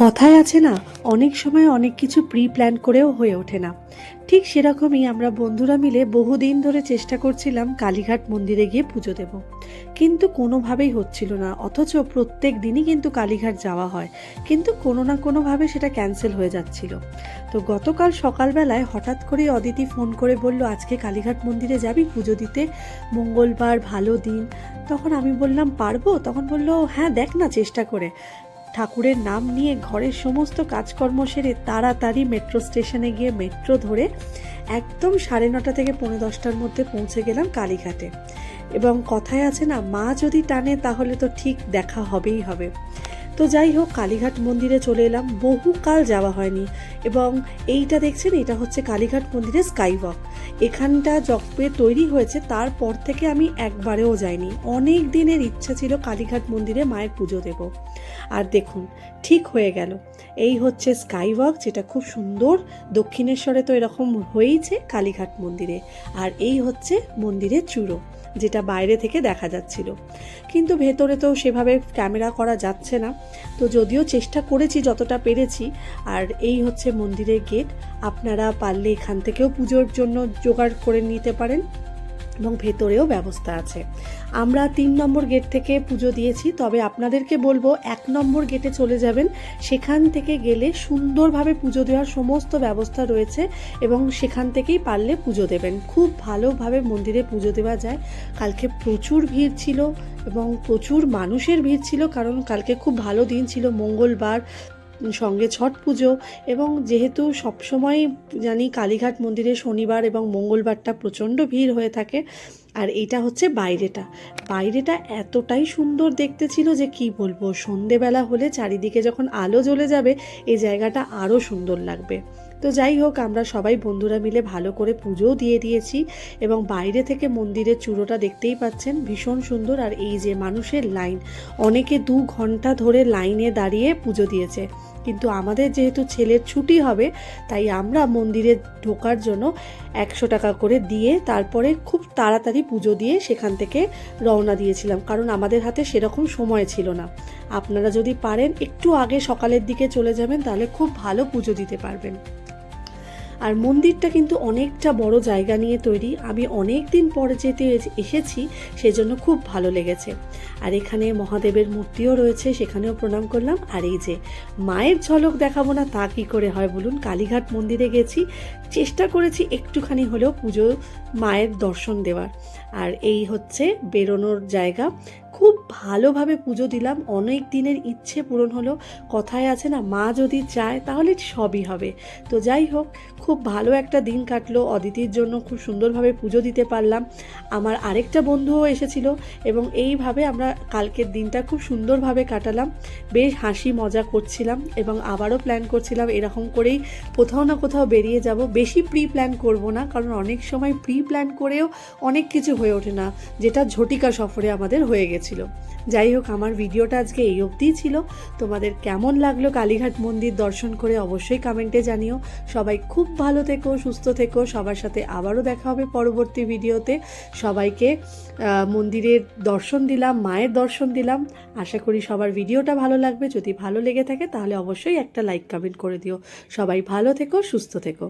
কথায় আছে না, অনেক সময় অনেক কিছু প্রি প্ল্যান করেও হয়ে ওঠে না। ঠিক সেরকমই আমরা বন্ধুরা মিলে বহুদিন ধরে চেষ্টা করছিলাম কালীঘাট মন্দিরে গিয়ে পুজো দেব। কিন্তু কোনোভাবেই হচ্ছিল না, অথচ প্রত্যেক দিনই কিন্তু কালীঘাট যাওয়া হয়। কিন্তু কোনো না কোনোভাবে সেটা ক্যান্সেল হয়ে যাচ্ছিল। তো গতকাল সকালবেলায় হঠাৎ করে অদিতি ফোন করে বলল, আজকে কালীঘাট মন্দিরে যাবি পুজো দিতে? মঙ্গলবার ভালো দিন। তখন আমি বললাম, পারব? তখন বলল হ্যাঁ দেখ না চেষ্টা করে। ঠাকুরের নাম নিয়ে ঘরের সমস্ত কাজকর্ম সেরে তাড়াতাড়ি মেট্রো স্টেশনে গিয়ে মেট্রো ধরে একদম সাড়ে নটা থেকে পৌনে দশটার মধ্যে পৌঁছে গেলাম কালীঘাটে। এবং কথায় আছে না, মা যদি টানে তাহলে তো ঠিক দেখা হবেই হবে। তো যাই হোক, কালীঘাট মন্দিরে চলে এলাম। বহুকাল যাওয়া হয়নি এবং এইটা দেখছেন, এটা হচ্ছে কালীঘাট মন্দিরের স্কাই ওয়াক এখানটা যবে তৈরি হয়েছে, তারপর থেকে আমি একবারেও যাইনি। অনেক দিনের ইচ্ছা ছিল কালীঘাট মন্দিরে মায়ের পুজো দেব। আর দেখুন, ঠিক হয়ে গেল। এই হচ্ছে স্কাই ওয়াক যেটা খুব সুন্দর। দক্ষিণেশ্বরে তো এরকম হয়েইছে কালীঘাট মন্দিরে। আর এই হচ্ছে মন্দিরের চূড়ো, যেটা বাইরে থেকে দেখা যাচ্ছিল। কিন্তু ভেতরে তো সেভাবে ক্যামেরা করা যাচ্ছে না। তো যদিও চেষ্টা করেছি যতটা পেরেছি, আর এই হচ্ছে মন্দিরের গেট। আপনারা পারলে এখান থেকেও পুজোর জন্য জোগাড় করে নিতে পারেন। এবং ভেতরেও ব্যবস্থা আছে। আমরা তিন নম্বর গেট থেকে পুজো দিয়েছি, তবে আপনাদেরকে বলব এক নম্বর গেটে চলে যাবেন। সেখান থেকে গেলে সুন্দরভাবে পুজো দেওয়ার সমস্ত ব্যবস্থা রয়েছে এবং সেখান থেকেই পারলে পুজো দেবেন। খুব ভালোভাবে মন্দিরে পুজো দেওয়া যায়। কালকে প্রচুর ভিড় ছিল এবং প্রচুর মানুষের ভিড় ছিল, কারণ কালকে খুব ভালো দিন ছিল, মঙ্গলবার সঙ্গে ছট পুজো এবং যেহেতু সবসময় জানি কালীঘাট মন্দিরে শনিবার এবং মঙ্গলবারটা প্রচণ্ড ভিড় হয়ে থাকে আর এটা হচ্ছে বাইরেটা। বাইরেটা এতটাই সুন্দর দেখতে ছিল যে কি বলব, সন্ধেবেলা হলে চারিদিকে যখন আলো জ্বলে যাবে এই জায়গাটা আরও সুন্দর লাগবে। তো যাই হোক, আমরা সবাই বন্ধুরা মিলে ভালো করে পুজোও দিয়ে দিয়েছি এবং বাইরে থেকে মন্দিরের চূড়োটা দেখতেই পাচ্ছেন, ভীষণ সুন্দর। আর এই যে মানুষের লাইন, অনেকে দু ঘণ্টা ধরে লাইনে দাঁড়িয়ে পুজো দিয়েছে। কিন্তু আমাদের যেহেতু ছেলের ছুটি হবে, তাই আমরা মন্দিরে ঢোকার জন্য একশো টাকা করে দিয়ে তারপরে খুব তাড়াতাড়ি পুজো দিয়ে সেখান থেকে রওনা দিয়েছিলাম, কারণ আমাদের হাতে সেরকম সময় ছিল না। আপনারা যদি পারেন, একটু আগে সকালের দিকে চলে যাবেন, তাহলে খুব ভালো পুজো দিতে পারবেন। আর মন্দিরটা কিন্তু অনেকটা বড় জায়গা নিয়ে তৈরি। আমি অনেক দিন পরে যেতে এসেছি, সেজন্য খুব ভালো লেগেছে। আর এখানে মহাদেবের মূর্তিও রয়েছে, সেখানেও প্রণাম করলাম। আর এই যে মায়ের ঝলক দেখাবো না, তা কী করে হয় বলুন? কালীঘাট মন্দিরে গেছি, চেষ্টা করেছি একটুখানি হলেও পুজো মায়ের দর্শন দেওয়ার। আর এই হচ্ছে বেরোনোর জায়গা। খুব ভালোভাবে পুজো দিলাম। অনেক দিনের ইচ্ছে পূরণ হলো। কথায় আছে না, মা যদি চায় তাহলে সবই হবে। তো যাই হোক, খুব ভালো একটা দিন কাটলো। অদিতির জন্য খুব সুন্দরভাবে পুজো দিতে পারলাম। আমার আরেকটা বন্ধুও এসেছিল এবং এইভাবে আমরা কালকের দিনটা খুব সুন্দরভাবে কাটালাম। বেশ হাসি মজা করছিলাম এবং আবারও প্ল্যান করছিলাম এরকম করেই কোথাও না কোথাও বেরিয়ে যাব। বেশি প্রি প্ল্যান করব না, কারণ অনেক সময় প্রি প্ল্যান করেও অনেক কিছু হয়ে ওঠে না, যেটা ঝটিকা সফরে আমাদের হয়ে গেছিল যাই হোক, আমার ভিডিওটা আজকে এই অবধিই ছিল। তোমাদের কেমন লাগল কালীঘাট মন্দির দর্শন করে অবশ্যই কমেন্টে জানিও। সবাই খুব ভালো থেকো, সুস্থ থেকো। সবার সাথে আবারও দেখা হবে পরবর্তী ভিডিওতে। সবাইকে মন্দিরের দর্শন দিলাম, মায়ের দর্শন দিলাম। আশা করি সবার ভিডিওটা ভালো লাগবে। যদি ভালো লেগে থাকে, তাহলে অবশ্যই একটা লাইক কমেন্ট করে দিও। সবাই ভালো থেকো, সুস্থ থেকো।